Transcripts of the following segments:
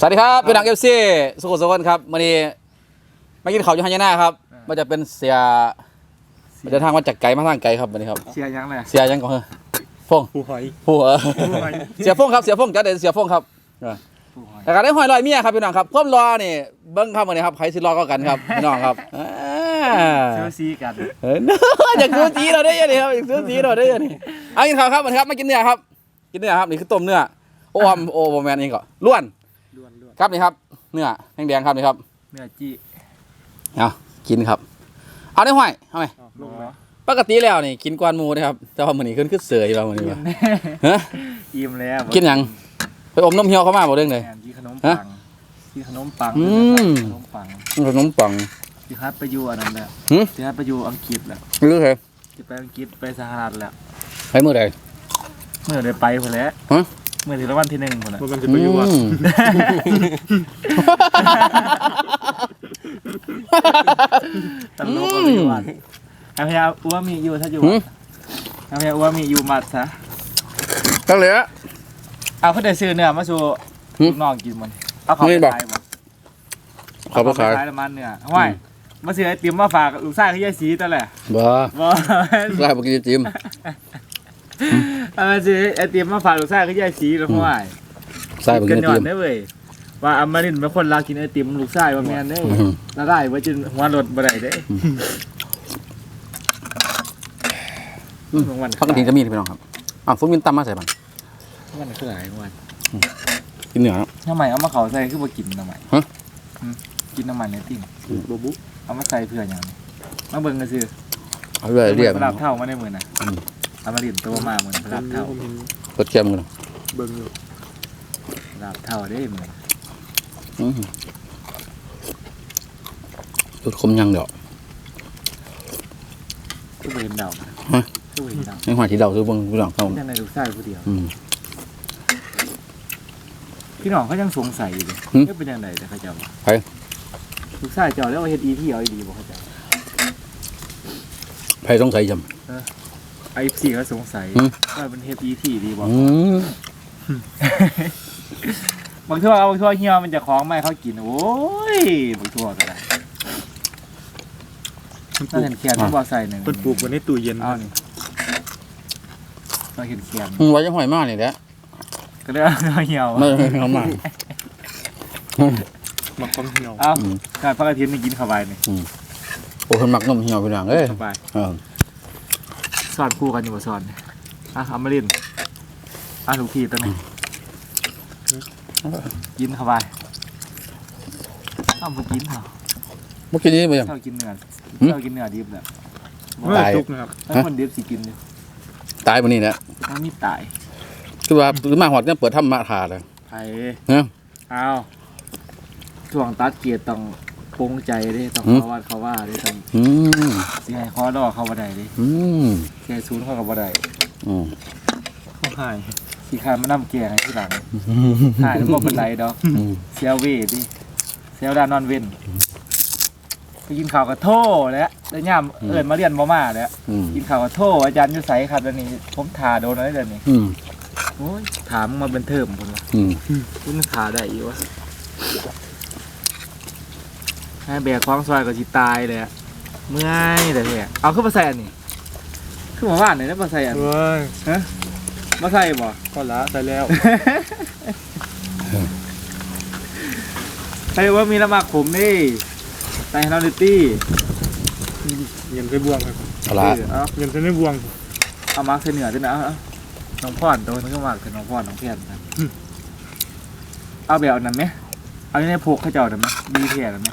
สวัสดีครับพี่นังเอฟซีสุขุมสวัสดิ์ครับวันนี้มากินข้าวอยูฮันยาน่าครับมันจะเป็นเสียมันจะทางมาจากไกลมาทางไกลครับวันนี้ครับเชียร์ยังเลยเสียยังก่อนเหรอฟงผู้หอยผู้เออผู้หอยเสียฟงครับเสียฟงจัดเด่นเสียฟงครับแต่การได้หอยลอยเมียครับพี่น้องครับความรอนี่เบิ้งครับวันนี้ครับใครสิรอก็กันครับพี่น้องครับอ่าเชื่อซีกันเอออยากซื้อสีเราได้ยังไงครับอยากซื้อสีเราได้ยังไงเอากินข้าวครับวันนี้ครับมากินเนื้อครับกินเนื้อครับนี่คือต้มเนื้อโอ้อมโอ้โบแมนเองก่อนล้วนล้วนล้วน ครับนี่ครับเนื้อแดงๆครับนี่ครับเนื้อจีเอากินครับ เอาได้ห้อยเอาไหมลงไหมปกติแล้วนี่กินกวนหมูนะครับแต่ว่ามื้อนี้ขึ้นคือเสืออยู่แล้วมื้อนี้ว่ะฮะอิ่มแล้วกินหยังไปอมนมเหี่ยวเข้ามาบ่เรื่องเลยแอนกินขนมปังกินขนมปังอืมขนมปังขนมปังที่ฮัทไปอยู่อันนั้นแหละหึที่ฮัทไปอยู่อังกฤษแหละไม่รู้ใครที่ไปอังกฤษไปสหรัฐแหละไปมื้อใดเมื่อได้ไปพอแล้วฮะ เมื่อถึงรางวัลที่หนึ่งพอแล้วมันมันจะไปอยู่ว่าอืม ตลกก็ไปอยู่วัดอาพยาอ้วมีอยู่ถ้าอยู่หึอาพยาอ้วมีอยู่มัดซะตั้งเลยอะเอาเขาได้ซื้อเนื้อมาสู่หึลูกน้องกินมันเอาเขานี่ไปบ่ขายบ่เขาบ่ขายน้ำมันเนื้อห้วยมาซื้อไอติมมาฝากลูกชายเขาแย่สีตัวแหละบ่บ่ ลายบ่กินจิ้ม เอามาซื้อไอติมมาฝากลูกชายเขาแย่สีแล้วห้วยใส่บ่กิกันนย้อจิ้นมได้เว้ยว่าอมรินทร์เป็นคนรักกินไอติมลูกชายว่าแม่นเด้อืมแล้วได้ว่าจนหัวรถบ่ได้เด้บางวันปกติจะมีพี่น้องครับอ้าวฟุ้งมินตำมาใส่บังวันคือหลายวันกินเนื้อครับทำไมเอามาเขาใส่คือบ่กินทำไมฮะหึกินน้ำมันในติ่งบบุเอามาใส่เพื่อหยังมาเบิ่งกันซื่อเอาเรื่อยเรียกพระรามเท่ามาในมือน่ะอืม อมรินทร์ตัวมาเหมือนพระรามเท่าผมเห็นกดเทียมกันเบิ่งอยู่พระรามเท่าได้เหมือนอืมจุดคมยังเดี๋ยวคือบ่เห็นดาวฮะคือบ่เห็นดาวในหัวที่เราคือเบิ่งพี่น้องเขายังในลูกชายผู้เดียวอืมพี่น้องเขายังสงสัยอยู่เลยหึว่าเป็นยังไงแต่เขาเจะว่าไปลูกชายเจ้าแล้วว่าเฮ็ดอีที่เอาอีดีบ่เขาเจะใครสงสัยจ ไอ้สี่ก็สงสัยหึว่าเป็นเฮ็ดอีที่ดีำบ่อืมบางทั่วเอาบางทั่วเหี่ยวมันจะของไม่เขากินโอ้ยบางทั่วก็ได้มันปถ้าลูกเห็นเขียนที่บ่ใส่หนึ่งเพิ่นปลูกไว้ในตู้เย็นเอานี่เราเห็นเขียนมึงไว้ยังหอยมากนี่แหละก็เลยเอาเหี่ยวไม่เอามาหมักฟังเหี่ยว เอาอืม การพักอาทิตย์นี่กินเข้าไปนี่โอ้คนมักนมเหี่ยวพี่น้องเอ้ยเข้าไปเออ สอนคู่กันอยู่บ่สอนเนี่ยอะเอามาเล่นอะถูกทีตัวนี้กินเข้าไปเอาบ่กินเหรอเมื่อกี้นี้ไปยังเจ้ากินเนื้อหึเจ้ากินเนื้อดิบแหละเมื่อตาย จุกนะครับถ้าคนดิบสิกินอยู่ตายวันนี้แหละมันมีตายคือว่าคือมาหอดเนี่ยเปิดทำมาถาเลย ไผเนี่ยเอาช่วงตัดเกียรติต้อง ปรงใจเด้ต้องหึเขาว่าเขาว่าเด้ต้องอืมสิให้ขอดอเขาบ่ได้เด้อืมแกศูนย์เขาก็บ่ได้อืมเขาหายสิคานมานํแกงให้ทีหลังหายแล้วบ่เป็นไรดอกอืมเสียวเวดิเสียวดานอนเว้นไปกินข้าวกับโทแล้วแล้วย่ามเอิ้นมาเรียนบ่มาแล้วอืมกินข้าวกับโทอาจารย์อยู่ไสครับเดี๋ยวนี้ผมทาโดนแล้วเดี๋ยวนี้อืมโอ้ยถามมาเป็นเทอมพุ่นว่าอืมคุณขาได้อีกวะ ให้แบกคล้องซอยก็สิตายเลยอะเมื่อยแต่เนี่ยเอาขึ้นมาใส่อันนี้ขึ้นมาว่านหน่อยนะมาใส่อันเว้ยมาใส่บ่ก็ละใส่แล้วใส่ว่ามีละหมากขมนี่ใส่ฮาร์ดิตี้เงินไปบวงครับเอาละเอาเงินไปในบวงเอามาร์กใส่เหนือด้วยนะเอาเอาน้องพ่อนโดนมันก็มากคือน้องพ่อนน้องเพี้ยนนะเอาแบบนั้นไหมเอาอยู่ในพกเขาเจ้าได้ไหมดีเทียได้ไหม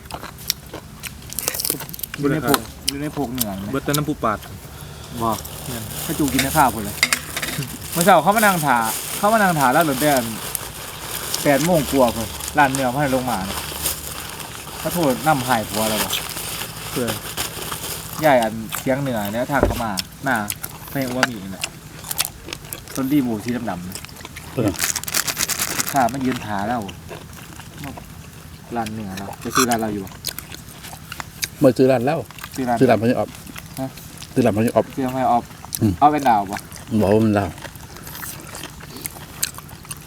อบุยู่ญในคพรับกอยู่ในพกเหนือไหมเบิดแต่น้ำปูปาดบอกถ้าจูกินในข้าวคนเลยเมื่อเช้าเขามานั่งถาเขามานั่งถาแล้วหรือแดนแปดโมงกลัวาคนร้านเนื้อมาให้ลงมาเนี่ยเขาโทษน้ำหายผัวแล้วบอกเพื่อใหญ่อันเสียงเหนือเนี่ยทางเขามาหน้าเพลงว่ามีนี่แหละต้นดีบูสีดำๆเนี่ยข้ามายืนถาแล้วร้านเนื้อเราไปซื้อร้านเราอยู่บ่เมื่อซื้อร้านแล้วซื้อร้านซื้อร้านพันธุ์ออฟฮะซื้อร้านพันธุ์ออฟซื้อให้ออฟอืมเอาเป็นดาวปะบอกว่ามันเรา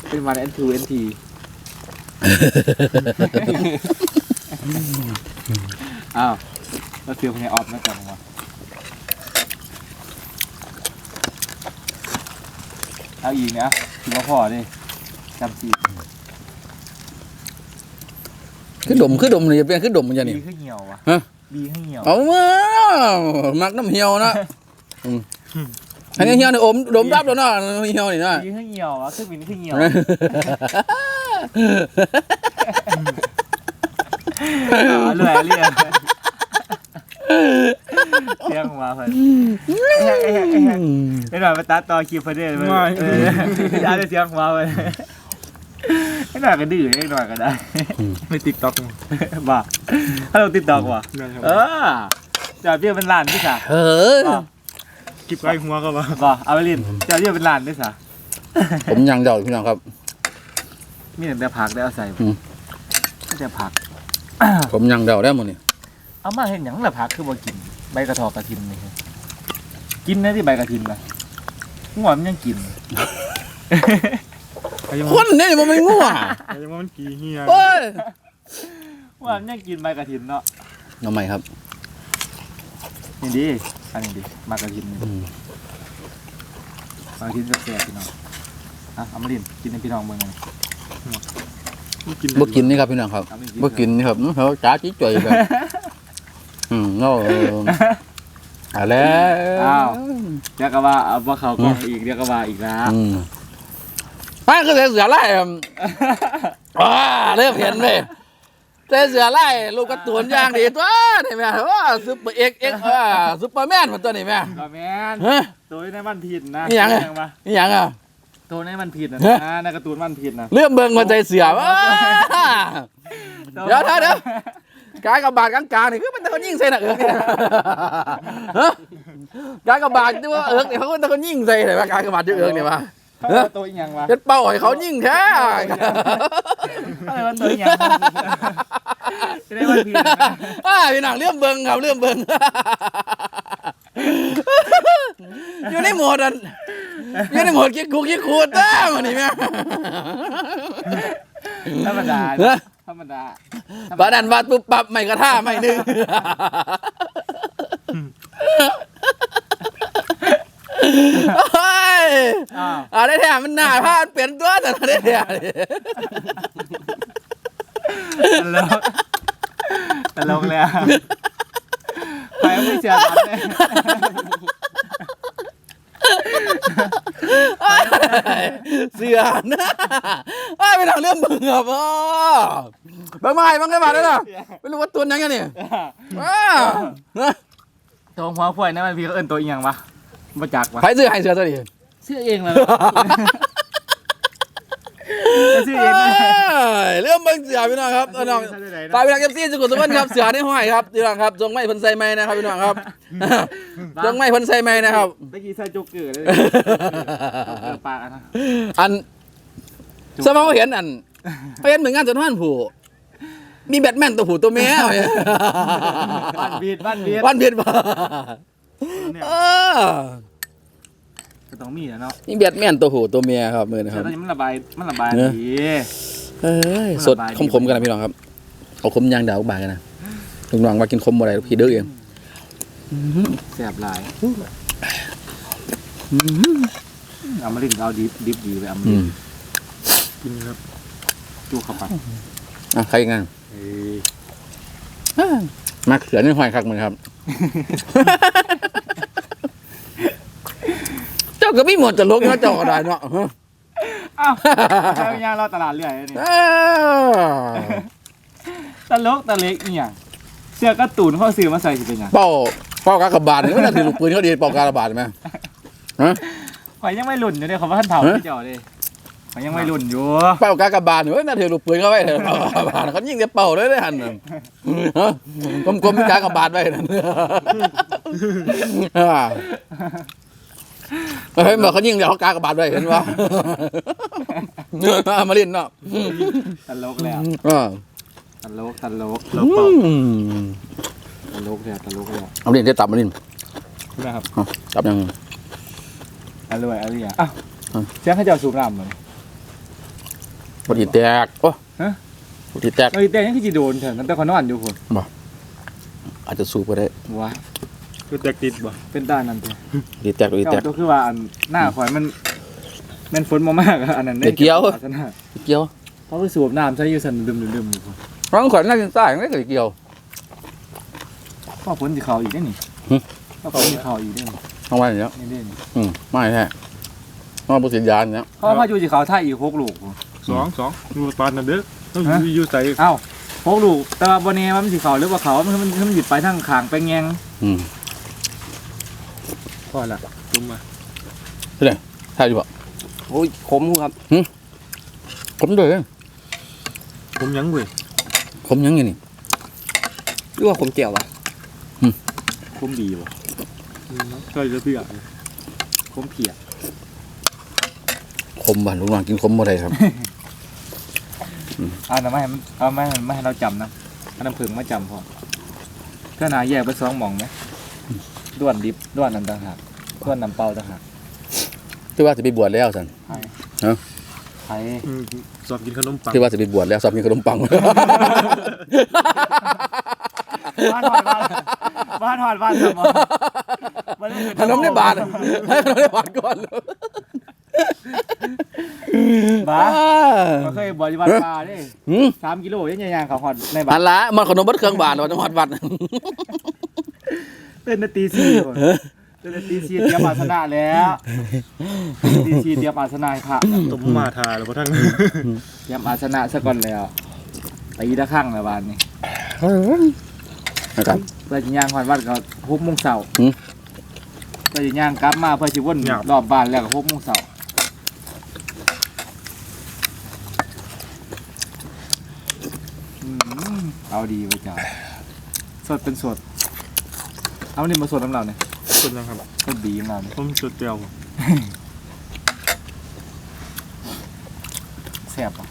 เป็นวัน N2 NT อ้าวแล้วเสียงเพลงออฟมาจากหัวเอาอีกเนี่ยถือว่าพ่อดิจำสี คือดมคือดมนี่จะเป็นคือดมมันจะบีนี่ขึ้นเหี่ยววะฮะ บีขึ้นเหี่ยวเอามามักน้ำเหี่ยวนะอืมอันนี้เหี่ยวนี่อมดมรับแล้วเนาะเหี่ยวนี่นะ บีขึ้นเหี่ยววะขึ้นบินขึ้นเหี่ยวอ๋อเรื่อยเรื่อยเสียงมาเพิ่นไอ้แฮกไอ้แฮกไอ้แฮกไอ้หน่อยมาตัดต่อคลิปเพิ่นเด้อเพิ่นเอออาจจะเสียงมาเพิ่น ไอ้หน่อยก็ดื้อไอ้หน่อยก็ได้ในติ๊กต็อกบ้าถ้าเราติดดอกว่ะนั่นครับเออจะเบี้ยเป็นล้านด้วยสะเออบ่กิบไก่หัวก็ว่าบ่เอาไปลินจะเบี้ยเป็นล้านด้วยสะผมยังเดาพี่น้องครับ มีแต่ผักได้เอาใส่อืมมีแต่ผัก ผมยังเดาได้หมดนี่เอามาเห็นหยังละผักคือบ่กิน ใบกระทอกกระทินนี่ครับกินนะที่ใบกระทินนะหัวมันยังกิน ไอ้ยังคนนี่มันไม่ง่วงไอ้ยังว่ามันกี่เฮียเฮ้ยหัวมันยังกินใบกระทินเนาะทำไมครับนี่ดิอันนี้ดิมากระทินนี่อืมมากระทินแซ่บๆพี่น้องอะเอามาลินกินให้พี่น้องเบิ่งหน่อยมันกินบ่กินนี่ครับพี่น้องครับเอามาบ่กินนี่ครับอื้อเขาจ้าจี้จ่อยแบบอืมเนาะเออเอาแล้วเดี๋ยวก็ว่าเอาบ่เข้ากล้องอีกเดี๋ยวก็ว่าอีกแล้วอืม ป้าก็เสือไล่อืมว้าเริ่มเห็นเลยแต่เสือไล่ลูกการะตูนอย่างดีตัวนี่แม่ว่าซุปเปอร์เอ็กเอ็กว่าซุปเปอร์แมนมันตัวนี้แม่ก็แม่นฮะ ตัวในมันผิดนะนี่หยังอะเห็นปะนี่หยังอะ ตัวในมันผิดนะฮะนะในการ์ตูนมันผิดนะเรื่องเบิ่งมันใจเสือว้า เดี๋ยวเดี๋ยวเดี๋ยว กายกับบาดกลางๆนี่คือมันตะคนยิงใส่หนักเอิกเนี่ยฮะกายกับบาดที่ว่าเอิกเนี่ยเขาก็ตะคนยิงใส่เลยว่ากายกับบาดที่เอิกเนี่ยว่า เขาเอาตัวอีหยังวะเป็นเป้าให้เขายิงแท้อะไรมันตัวอีหยังวะจะได้มันผิดนะอ่าพี่หนังเรื่องเบิ่งครับเรื่องเบิ่งอยู่ในโหมดอันอยู่ในโหมดคิดกูคิดคูดต้ามันนี่แม่ธรรมดาเนอะธรรมดาบาดันบาดปุ๊บปับไม่กระท่าไม่นึง โอ้ยอ้าวอ่าได้แถมมันหน้าพาดเปลี่ยนตัวแต่ละได้แถมนี่ตลกตลกเลยอะไปไม่เชื่อกันเลยเสือนะอ้ายไปทางเรื่องมึงครับพ่อบางไม้บางไงมาได้ล่ะไม่รู้ว่าตัวยังไงเนี่ยอ้าวนะตัวหัวพ่วยนั่นมันพี่เขาเอิ้นตัวอีหยังวะ มาจากวะใครซื้อให้เสือตัวนี้เชื่อเองเลยชื่อเองเลยเรื่องเบิ่งเสือพี่น้องครับพี่น้องฝากพี่น้องเอฟซีสุขุมสุขนครับเสือในห้อยครับพี่น้องครับจงไม่เพันใส่ไม้นะครับพี่น้องครับจงไม่เพันใส่ไม้นะครับ เมื่อกี้ใส่จุกเกิดเลยเออปากอะนะอันสมองเห็นอันเขาเห็นเหมือนงานจนท่านผู้มีแบทแมนตัวผู้ตัวแม่บ้านบีดบ้านบีดวันเพียนบ่ เนี่ยเออก็ต้องมีอะเนาะมีแบทแมนตัวผู้ตัวเมียครับมือนะคแต่รับ ตอนนี้มันระบายมันระบายเนอะ ดี เอ้ยสดขมๆกันนะพี่น้องครับเอาขมยางดาวบายกันนะลุงน้องว่ากินขมบ่ได้พี่เด้อเองแสบหลายเอามาลิ้นเอาดิบดิบดีไปเอามาอืลิ้มนกินครับจูเข้าไปอะใครอีกงานเอ้ยมาเขือนี่ห้อยคักเหมือนครับ เจ้า ก็ไม่หมดจะลกเนาะเจ้าก็ได้เนาะฮะอ้าวใช้ยางเราตลาดเรื่อยเลยนี่เอ้าตลกตะเล็กอีหยังเสื้อการ์ตูนเขาซื้อมาใส่สิเป็นหยังเป้าเป้ากากบาทนี่ไม่น่าถือลูกปืนเขาดีเป้ากากบาทไหมฮะข่อยยังไม่รุ่นอยู่เลยเขาว่าท่านเผาฮะพี่เจ้าเลยข่อยยังไม่รุ่นอยู่เป้ากากบาทนี่ไม่น่าถือลูกปืนเขาไว้เถอะเป้ากากบาทเขายิงแต่เป้าเลยได้หันน่ะฮะกลมๆเป็นกากบาทไว้นั่นอ่า เฮ้ยบอกเขายิงเดี๋ยวเขากากบาทไว้เห็นปะมาเล่นเนาะตลกแล้วอ่าตลกตลกตลกเปล่าอืมตลกแล้วตลกแล้วเอาเล่นได้ตับมาเล่นนะครับเอาตับยังอร่อยอร่อยอ้าวอะเสียงให้เจ้าสูบน้ำเลยพอดีแตกโอ้ฮะที่แตกเอ้ยแต่ยังคือสิโดนเถอะมันแต่เขานอนอยู่พุ่นอาจจะสูบก็ได้ว้า คือแตกติดบ่เป็นด้านนั้นเถอะที่แตกที่แตเจ้ากตัวคือว่าอันหน้าข่อยมันแม่นฝนบ่มากอะอันนั้นเดี๋ยวเกี่ยว ศาสนาเกี่ยวเขาไปสูบน้ำใช้อยู่สั่นดื่มๆๆอยู่พุ่นร้องขวัญน่ากินใต้ไม่เคยเกี่ยว พ่อฝนสิเข้าอีกได้นี่หึ พ่อฝนสิเข้าอีกได้นี่เอาไว้อย่างเงี้ยนี่เด้นี่อืมไม่แท้มาบุษยานเนี่ยพ่อพายุสิเข้าไทยอีกหกลูกพุ่น สองสองอยู่ปานนั่นเด้อต้องฮะ อยู่ใส่เอ้าหกลูกแต่ว่าบ่แน่ว่ามันสิเข้าหรือว่าเขามันมันมันหยิบไปทางข้างไปแงงอืม พอละจุ่มมาใช่ดีป่ะโอ้ยขมครับผมด้วยผมยังเว้ยผมยังไงนี่ หรือว่าขมเจียววะคุ้มดีบ่ใส่จะเปียกคุ้มเพียคมบ้านลุงหลานกินคมบ่ได้ครับ เอาหน่ะไม่ให้มันเอาไม่ให้ไม่ให้เราจำนะเอาน้ำผึ้งมาจำพอเพื่อหนาแยกไปสองหม่องไหม ด้วนดิบด้วนน้ำต่างหากด้วนน้ำเปล่าต่างหากที่ว่าจะไปบวชแล้วสันไผ่เอ้าไผ่อืมสอบกินขนมปังที่ว่าจะไปบวชแล้วสอบกินขนมปังบ้านหอดบ้านบ้านหอดบ้านสมองบ้านขนมในบาทให้ขนมในบาทก่อนเลยบ้าก็เคยบริวารปลาดิหืมสามกิโลยังยังยังเขาหอดในอับ้านนละมันขนมบัดเครื่องบาทเราจะหอดบัตร เต้นนาตีสี่คนเต้นนาตีสี่เตรียมอาสนะแล้วตีสี่เตรียมอาสนะให้พระต้มมาทาแล้วพอทั้งเตรียมอาสนะซะก่อนแล้วตีตะข้างแล้วบ้านนี้นะครับเพื่อจะย่างหอดวัดก็หกโมงเช้าหืมเพื่อจะย่างกลับมาเพื่อจะวนรอบบ้านแล้วก็หกโมงเช้าอืมเอาดีไปจ้าสดเป็นสด เอานี่มาสดน้ำเราเนี่ยคนยังครับสดดีน้ำเราเนี่ยผมจุดเจียวแซ่บอะ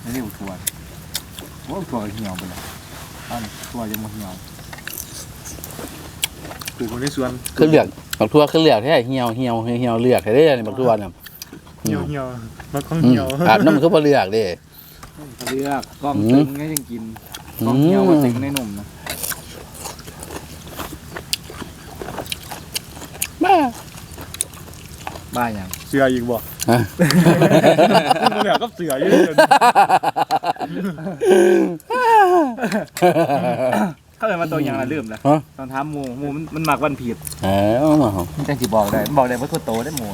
ไม่ได้อุทัวโอ้ทัวเหี่ยวไปเลยอันทัวยังมาเหี่ยวปลูกไว้ในสวนเครื่องเลือกบักทั่วเครื่องเลือกแท้เหี่ยวเหี่ยวเหี่ยวเลือกให้ได้ในบักทั่วเนี่ยเหี่ยวเหี่ยวมันของอืมเหี่ยวอาบน้ำมันก็บ่เลือกเด้เขาเลือกกล้องอืมตึงก็ยังกินกล้องเหี่ยวก็ตึงในนมนะ บ้า บ้าอย่างเสืออีกบ่ฮะ เหลือกับเสืออยู่ เขาเลยมาตัวอย่างละเริ่มแล้วฮะ ตอนถามหมูหมูมันมันมักวันผิดเอ้ามันจังสิบอกได้มันบอกได้ว่าตัวโตได้หมู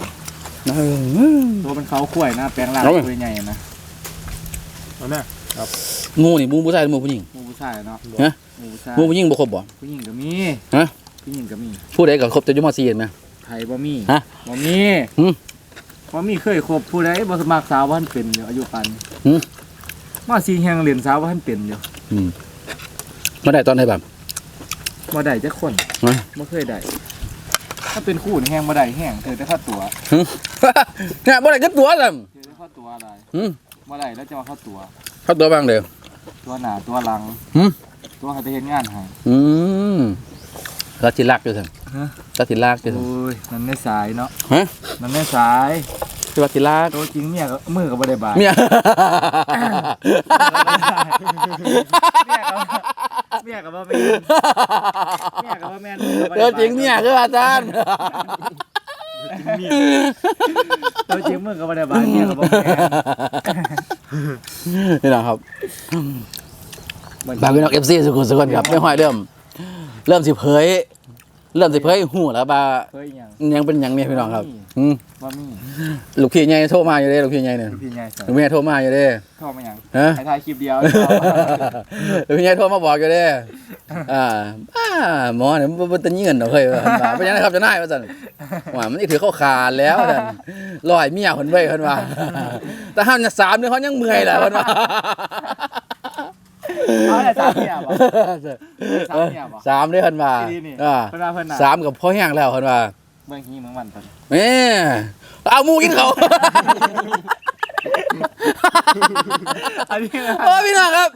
ตัวมันเขาข่วยนะ แปลงร่างเอาไหมตัวใหญ่นะเอาแน่งูนี่งูผู้ชายหรืองูผู้หญิง หมูผู้ชายเนาะฮะ หมูผู้ชายงูผู้หญิงบ่ครบบ่ ผู้หญิงก็มีฮะ ผู้หญิงก็มี ผู้ใดก็ครบจะอยุ่มาซีเห็นไหม ไทยบ่มีฮะบ่มีหึ บ่มีเคยคบผู้ใดบ่สมัครสาวว่าท่านเป็นอยู่อายุปานนี้หึมาสีแหงเหรียญสาวว่าท่านเป็นอยู่อืมมาได้ตอนไหนบ้าง บ่ได้จักคนฮะ บ่เคยได้ถ้าเป็นคู่นี่แหงบ่ได้แหงเธอได้ค่าตัวเนี่ยบ่ได้ก็ตัวซ้เธอได้ค่าตัวอะไรำอืมบ่ได้แล้วจะมาค่าตัวเขาตัวบ้างเด้อ ตัวหน้าตัวหลังหึ ตัวให้ไปเฮ็ดงานให้อืมรักที่รักด้วยซ้ ฮะำรักที่รักด้วยซ้โอ้ยมันไม่สายเนาะฮะมันไม่สายำที่รักที่รักตัวจริงเนี่ยก็มือก็บ่ได้บาดเมียเมียก็บ่แม่นเมียก็บ่แม่นมือก็บ่เอได้อบาดจริงเนี่ยคืออาจารย์เนี่ยตัวจริงมือก็บ่ได้บาดเมียก็บ่แม่นนี่นะครับบางพี่น้องเอฟซีสุขุมสุขนครับไม่ห้อยเริ่ม เริ่มสิเผย เริ่มสิเผยหูแล้วว่าเคยหยังยังเป็นหยังเนี่ยพี่น้องครับอืมบ่มีลูกพี่ใหญ่โทรมาอยู่เด้ลูกพี่ใหญ่เนี่ยพี่ใหญ่ใส่ลูกแม่โทรมาอยู่เด้เข้ามาหยังฮะให้ถ่ายคลิปเดียวลูกพี่ใหญ่โทรมาบอกอยู่เด้อ่าอ่าหมอเนี่ยมันเป็นเงินเนาะเคยว่าเป็นยังไงครับเจะนายว่าซั่นว่ามันนี่ถือเข้าขาดแล้วซั่นลอยเมียเพิ่นไว้เพิ่นว่าแต่ห้ามจะสามเนี่ยเขายังเมื่อยแหละเพิ่นว่า เอาได้สามเนี่ยบ่สามเนี่ยบ่สามเด้อเพิ่นว่าดีนี่อ่าเพิ่นว่าเพิ่นน่ะสามกับพ่อแห้งแล้วเพิ่นว่าเบิ่งฮีเมืองมันตอนแม่เอาหมูกินเขาอันนี้นะโอ้ยพี่น้องครับ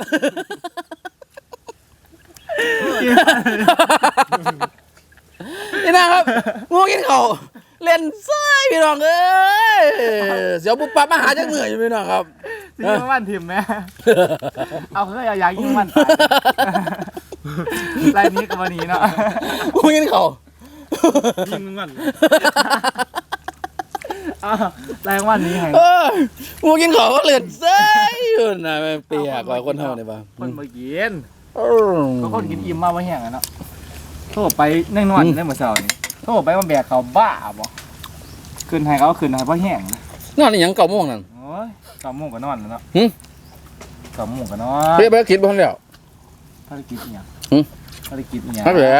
พี่น้องครับหมูกินเขาเล่นซ้ายพี่น้องเอ้ยเสียวปุ๊บปั๊บมาหาจักเหนื่อยอยู่พี่น้องครับส ตีมันมันทิมแม่เอาเคยเอายางยิงมันตายไรนี้กับวันนี้เนาะกูกินเขายิงมันอ้าวแรงวันนี้ให้เออกูกินเขาก็เหลือดเซ้ยอยู่นะแม่งเปียกกว่าคนเท่านี่ป่ะคนมากินเออก็คนกินอิ่มมาว่าแห้งอะเนาะโทษไปแน่นอนได้เมื่อเช้านี้โทษไปมันแบกเขาบ้าบ่ขึ้นให้เขาขึ้นให้เพราะแห้งนอนนี่หยังเก่าโม่วงนั่นโอ้ ยสามโมงก็นอนแล้วเนาะหึ สามโมงก็นอนเฮ้ยไปคิดบ้างแล้วภารกิจอีหยังหึ ภารกิจอีหยังครับแหละ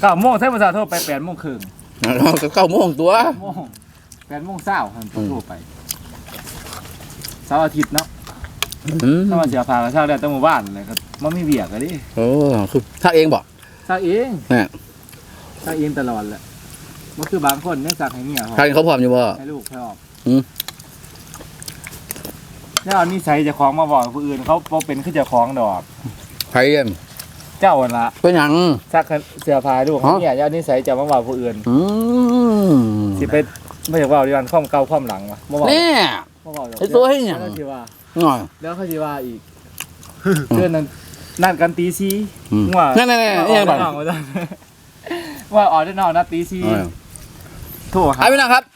เก้าโมงใช่ภาษาโทรไปแปดโมงครึ่งเราก็เก่าโม่วงตัวโมงแปดโมงเช้าหันโทรไปเสาร์อาทิตย์เนาะอืมถ้ามาเสียพาก็เช้าได้ตั้งหมู่บ้านเลยก็มันไม่เบียกอะดิโอ้คือถ้าเองบอกซักเองเนี่ยซักเองตลอดแหละมันคือบางคนเนี่ยซักให้เมียเขาใครเขาพร้อมอยู่บ่ ให้ลูกให้ออกอืม แล้วเอานิสัยเจะคล้าของมาบอกผู้อื่นเขาบ่เป็นคือเจะคล้าของดอกใครเอ็มเจ้าหั่นละเป็นหยัง ซักเสื้อผ้าลูกเขาเนี่ยเจ้านิสัยจะมาบอกผู้อื่นอืมสิไปไม่อยากว่าดีวันความเก่าความหลังวะมาบอกเนี่ยมาบอกไอ้ตัวให้หยัง แล้วเขาสิว่า หน่อย แล้วเขาสิว่าอีกเพื่อนนั้นนัดกันตีซีอืมว่านั่นๆๆนี่ยังบบ่อกว่าออกได้นอนนะตีซีโทษคไอ้รับพี่น้องครับโทษ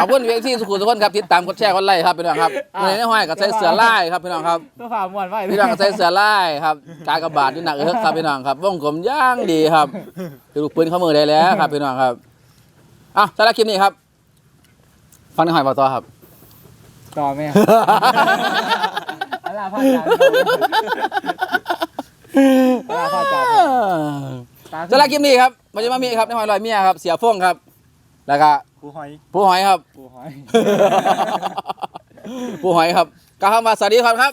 ขอบคุณเวียที่สุขุมทุกคนครับติดตามกดแชร์กดไลค์ครับพี่น้องครับอะวันนี้ห้อยกับใส่เสือไล่ครับพี่น้องครับตัวฝ่ามวนไว้พี่น้องกับใส่เสือไล่ครับการกระบาดที่หนักเอิกครับพี่น้องครับวงกลมย่างดีครับคือลูกปืนเข้ามือได้แล้วครับพี่น้องครับอะสำหรับคลิปนี้ครับ ฟังในหอยบอต่อครับต่อแม่อะไรพ่อจ๋าอะไรพ่อจ๋าตาสำหรับคลิปนี้ครับมันจะมามีครับในหอยลอยเมียครับ เสียฟ่งครับ แล้วก็กูหอยผู้หอยครับปูหอย ผู้หอยครับกล่าวคำว่าสวัสดีครับครับ